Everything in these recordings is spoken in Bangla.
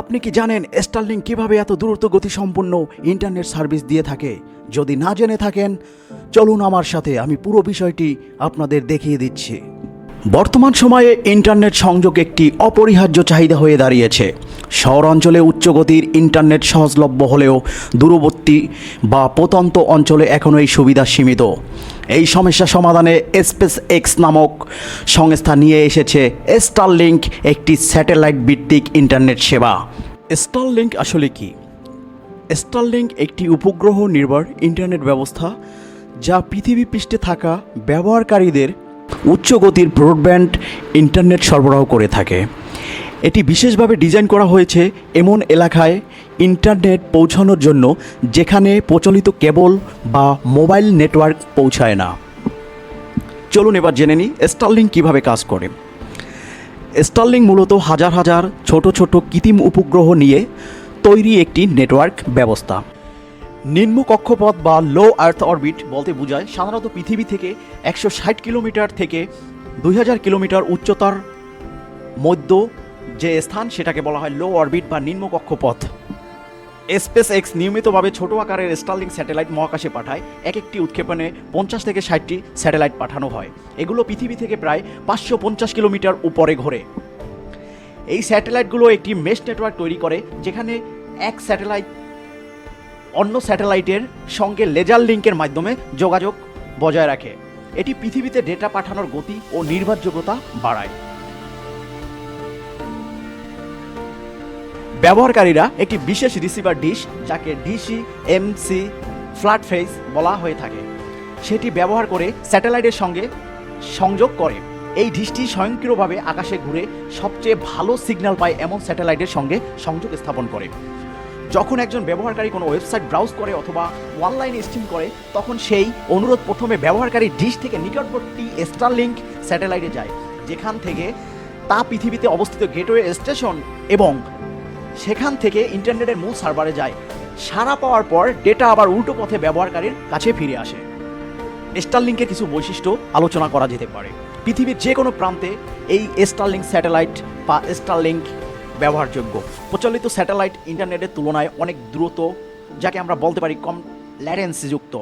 আপনি কি জানেন স্টারলিং কীভাবে এত দ্রুত গতিসম্পন্ন ইন্টারনেট সার্ভিস দিয়ে থাকে? যদি না জেনে থাকেন, চলুন আমার সাথে আমি পুরো বিষয়টি আপনাদের দেখিয়ে দিচ্ছি। বর্তমান সময়ে ইন্টারনেট সংযোগ একটি অপরিহার্য চাহিদা হয়ে দাঁড়িয়েছে। শহর অঞ্চলে উচ্চগতির ইন্টারনেট সহজলভ্য হলেও দূরবর্তী বা প্রত্যন্ত অঞ্চলে এখনও এই সুবিধা সীমিত। এই সমস্যা সমাধানে স্পেস এক্স নামক সংস্থা নিয়ে এসেছে স্টারলিংক, একটি স্যাটেলাইট ভিত্তিক ইন্টারনেট সেবা। স্টারলিংক আসলে কি? স্টারলিংক একটি উপগ্রহ নির্ভর ইন্টারনেট ব্যবস্থা যা পৃথিবী পৃষ্ঠে থাকা ব্যবহারকারীদের উচ্চ গতির ব্রডব্যান্ড ইন্টারনেট সরবরাহ করে থাকে। এটি বিশেষভাবে ডিজাইন করা হয়েছে এমন এলাকায় ইন্টারনেট পৌঁছানোর জন্য যেখানে প্রচলিত কেবল বা মোবাইল নেটওয়ার্ক পৌঁছায় না। চলুন এবার জেনে নিই স্টারলিং কীভাবে কাজ করে। স্টারলিং মূলত হাজার হাজার ছোট ছোট কৃত্রিম উপগ্রহ নিয়ে তৈরি একটি নেটওয়ার্ক ব্যবস্থা। নিম্ন কক্ষপথ বা লো আর্থ অরবিট বলতে বোঝায় সাধারণত পৃথিবী থেকে একশো ষাট কিলোমিটার থেকে দুই হাজার কিলোমিটার উচ্চতার মধ্য যে স্থান, সেটাকে বলা হয় লো অরবিট বা নিম্ন কক্ষপথ। স্পেস এক্স নিয়মিতভাবে ছোট আকারের স্টারলিং স্যাটেলাইট মহাকাশে পাঠায়। এক একটি উৎক্ষেপণে পঞ্চাশ থেকে ষাটটি স্যাটেলাইট পাঠানো হয়। এগুলো পৃথিবী থেকে প্রায় পাঁচশো পঞ্চাশ কিলোমিটার উপরে ঘোরে। এই স্যাটেলাইটগুলো একটি মেশ নেটওয়ার্ক তৈরি করে, যেখানে এক স্যাটেলাইট অন্য স্যাটেলাইটের সঙ্গে লেজার লিঙ্কের মাধ্যমে যোগাযোগ বজায় রাখে। এটি পৃথিবীতে ডেটা পাঠানোর গতি ও নির্ভরযোগ্যতা বাড়ায়। ব্যবহারকারীরা একটি বিশেষ রিসিভার ডিশ, যাকে ডিসি এমসি ফ্ল্যাট ফেস বলা হয়ে থাকে। সেটি ব্যবহার করে স্যাটেলাইটের সঙ্গে সংযোগ করে। এই ডিশটি স্বয়ংক্রিয়ভাবে আকাশে ঘুরে সবচেয়ে ভালো সিগন্যাল পায় এমন স্যাটেলাইটের সঙ্গে সংযোগ স্থাপন করে। যখন একজন ব্যবহারকারী কোনো ওয়েবসাইট ব্রাউজ করে অথবা অনলাইনে স্ট্রিম করে, তখন সেই অনুরোধ প্রথমে ব্যবহারকারী ডিশ থেকে নিকটবর্তী স্টারলিংক স্যাটেলাইটে যায়, যেখান থেকে তা পৃথিবীতে অবস্থিত গেটওয়ে স্টেশন এবং সেখান থেকে ইন্টারনেটের মূল সার্ভারে যায়। সারা পাওয়ার পর ডেটা আবার উল্টো পথে ব্যবহারকারীর কাছে ফিরে আসে। স্টারলিংকের কিছু বৈশিষ্ট্য আলোচনা করা যেতে পারে। পৃথিবীর যে কোনো প্রান্তে এই স্টারলিংক স্যাটেলাইট বা স্টারলিংক ব্যবহারযোগ্য। প্রচলিত স্যাটেলাইট ইন্টারনেটের তুলনায় অনেক দ্রুত, যাকে আমরা বলতে পারি কম ল্যারেন্সযুক্ত।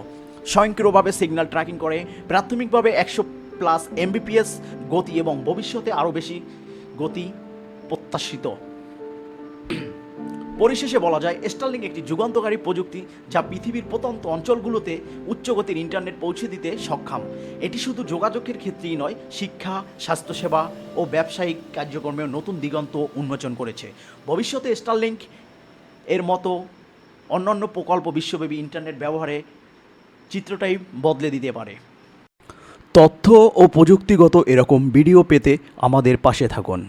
স্বয়ংক্রিয়ভাবে সিগন্যাল ট্র্যাকিং করে, প্রাথমিকভাবে একশো প্লাস এমবিপিএস গতি এবং ভবিষ্যতে আরও বেশি গতি প্রত্যাশিত। পরিশেষে বলা যায় স্টারলিং একটি যুগান্তকারী প্রযুক্তি যা পৃথিবীর প্রত্যন্ত অঞ্চলগুলোতে উচ্চগতির ইন্টারনেট পৌঁছে দিতে সক্ষম। এটি শুধু যোগাযোগের ক্ষেত্রেই নয়, শিক্ষা, স্বাস্থ্যসেবা ও ব্যবসায়িক কার্যক্রমেও নতুন দিগন্ত উন্মোচন করেছে। ভবিষ্যতে স্টারলিংক এর মতো অন্যান্য প্রকল্প বিশ্বব্যাপী ইন্টারনেট ব্যবহারে চিত্রটাই বদলে দিতে পারে। তথ্য ও প্রযুক্তিগত এরকম ভিডিও পেতে আমাদের পাশে থাকুন।